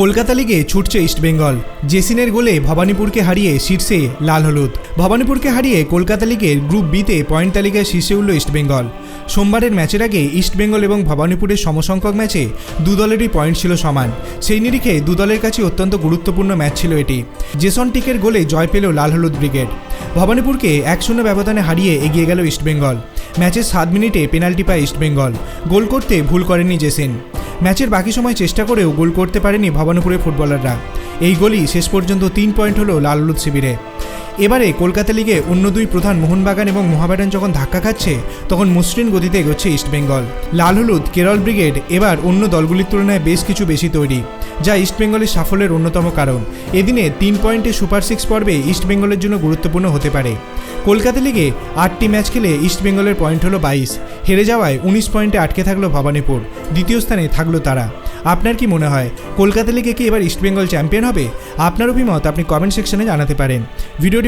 কলকাতা লিগে ছুটছে ইস্টবেঙ্গল জেসিনের গোলে ভবানীপুরকে হারিয়ে শীর্ষে লাল হলুদ। ভবানীপুরকে হারিয়ে কলকাতা লিগের গ্রুপ বিতে পয়েন্ট তালিকায় শীর্ষে উঠল ইস্টবেঙ্গল সোমবারের ম্যাচের আগে ইস্টবেঙ্গল এবং ভবানীপুরের সমসংখ্যক ম্যাচে দু দলেরই পয়েন্ট ছিল সমান। সেই নিরিখে দু দলের কাছে অত্যন্ত গুরুত্বপূর্ণ ম্যাচ ছিল এটি। জেসন টিকের গোলে জয় পেল লাল হলুদ ব্রিগেড। ভবানীপুরকে এক শূন্য ব্যবধানে হারিয়ে এগিয়ে গেল ইস্টবেঙ্গল ম্যাচের সাত মিনিটে পেনাল্টি পায় ইস্টবেঙ্গল গোল করতে ভুল করেনি জেসিন। ম্যাচের বাকি সময় চেষ্টা করেও গোল করতে পারেনি ভবানীপুরের ফুটবলাররা। এই গোলই শেষ পর্যন্ত তিন পয়েন্ট হলো লাল হলুদ শিবিরে। এবারে কলকাতা লিগে অন্য দুই প্রধান মোহনবাগান এবং মোহামেডান যখন ধাক্কা খাচ্ছে, তখন মসৃণ গতিতে এগোচ্ছে ইস্টবেঙ্গল লাল হলুদ, কেরল ব্রিগেড এবার অন্য দলগুলির তুলনায় বেশ কিছু বেশি তৈরি, যা ইস্টবেঙ্গলের সাফল্যের অন্যতম কারণ। এদিনে তিন পয়েন্টে সুপার সিক্স পর্বে ইস্টবেঙ্গলের জন্য গুরুত্বপূর্ণ হতে পারে। কলকাতা লিগে আটটি ম্যাচ খেলে ইস্টবেঙ্গলের পয়েন্ট হলো বাইশ, হেরে যাওয়ায় উনিশ পয়েন্টে আটকে থাকল ভবানীপুর, দ্বিতীয় স্থানে থাকল তারা। আপনার কি মনে হয়, কলকাতা লিগে কি এবার ইস্টবেঙ্গল চ্যাম্পিয়ন হবে? আপনার অভিমত আপনি কমেন্ট সেকশনে জানাতে পারেন। ভিডিওটি